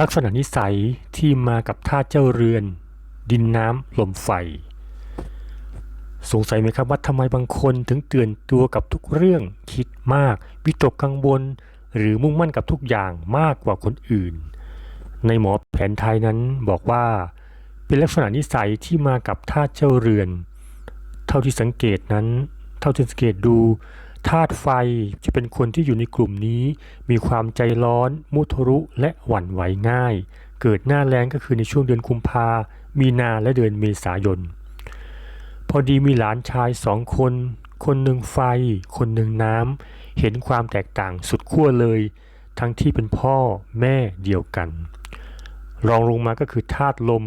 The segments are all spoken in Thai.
ลักษณะนิสัยที่มากับธาตุเจ้าเรือน ดินน้ำลมไฟ สงสัยไหมครับว่าทำไมบางคนถึงเตื่นตัวกับทุกเรื่องคิดมาก วิตกกังวล หรือมุ่งมั่นกับทุกอย่างมากกว่าคนอื่น ในหมอแผนไทยนั้นบอกว่า เป็นลักษณะนิสัยที่มากับธาตุเจ้าเรือน เท่าที่สังเกตนั้น เท่าที่สังเกตดู ธาตุไฟจะเป็นคนที่อยู่ในกลุ่มนี้ มีความใจร้อน มุทะรุและหวั่นไหวง่าย เกิดหน้าแรงก็คือในช่วงเดือนกุมภามีนาและเดือนเมษายน พอดีมีหลานชายสองคน คนหนึ่งไฟ คนหนึ่งน้ำเห็นความแตกต่างสุดขั้วเลย ทั้งที่เป็นพ่อแม่เดียวกัน รองลงมาก็คือธาตุลม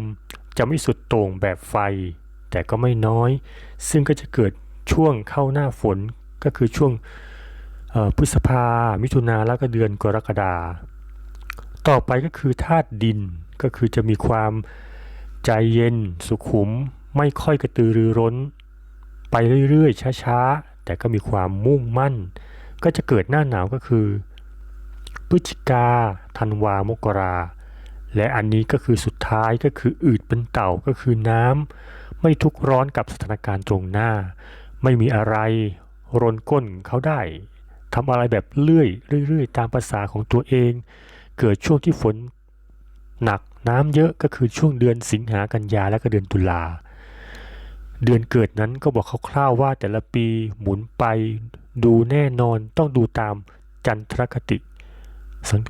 จะไม่สุดโต่งแบบไฟ แต่ก็ไม่น้อย ซึ่งก็จะเกิดช่วงเข้าหน้าฝน ก็คือช่วงพฤษภา มิถุนาแล้วก็เดือนกรกฎาต่อไปก็คือธาตุดินก็คือจะมีความใจเย็นสุขุม ไม่ค่อยกระตือรือร้น ไปเรื่อยๆ ช้าๆ แต่ก็มีความมุ่งมั่น ก็จะเกิดหน้าหนาวก็คือพฤศจิกาธันวามกรา และอันนี้ก็คือสุดท้ายก็คืออืดเป็นเต่าก็คือน้ำไม่ทุกร้อนกับสถานการณ์ตรงหน้า ไม่มีอะไร รนก้นเขาได้ทำอะไรแบบเรื่อยเรื่อยๆตามภาษาของตัวเอง เกิดช่วงที่ฝนหนักน้ำเยอะก็คือช่วงเดือนสิงหากันยาและก็เดือนตุลา เดือนเกิดนั้นก็บอกคร่าวๆว่าแต่ละปีหมุนไปดูแน่นอนต้องดูตามจันทรคติ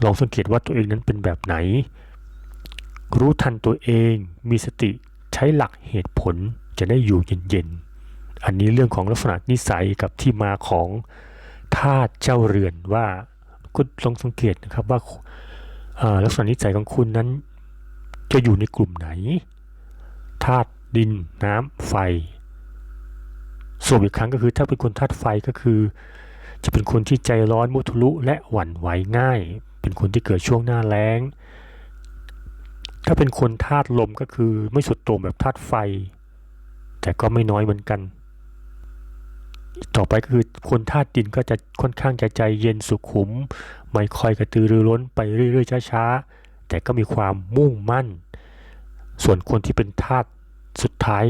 ลองสังเกตว่าตัวเองนั้นเป็นแบบไหน รู้ทันตัวเองมีสติใช้หลักเหตุผลจะได้อยู่เย็นๆ อันนี้เรื่องของลักษณะนิสัยกับที่มาของธาตุเจ้าเรือนว่าคุณลองสังเกตนะครับว่าลักษณะนิสัยของคุณนั้น จะอยู่ในกลุ่มไหนธาตุดินน้ำไฟ ส่วนอีกครั้งก็คือถ้าเป็นคนธาตุไฟก็คือ จะเป็นคนที่ใจร้อนมุทุลุและหวั่นไหวง่าย เป็นคนที่เกิดช่วงหน้าแล้ง ถ้าเป็นคนธาตุลมก็คือไม่สุดโต่งแบบธาตุไฟ แต่ก็ไม่น้อยเหมือนกัน ต่อไปก็คือคนธาตุดินก็จะค่อนข้างจะใจเย็นสุขุม ไม่ค่อยกระตือรือร้นไปเรื่อยๆช้าๆ แต่ก็มีความมุ่งมั่น ส่วนคนที่เป็นธาตุสุดท้าย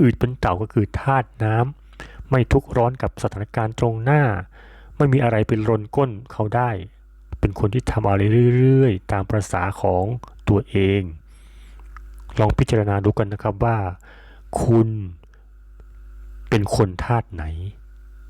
อืดเป็นเต่าก็คือธาตุน้ำไม่ทุกร้อนกับสถานการณ์ตรงหน้า ไม่มีอะไรเป็นรนก้นเขาได้ เป็นคนที่ทำอะไรเรื่อยๆ ตามประษาของตัวเอง ลองพิจารณาดูกันนะครับว่า คุณเป็นคนธาตุไหน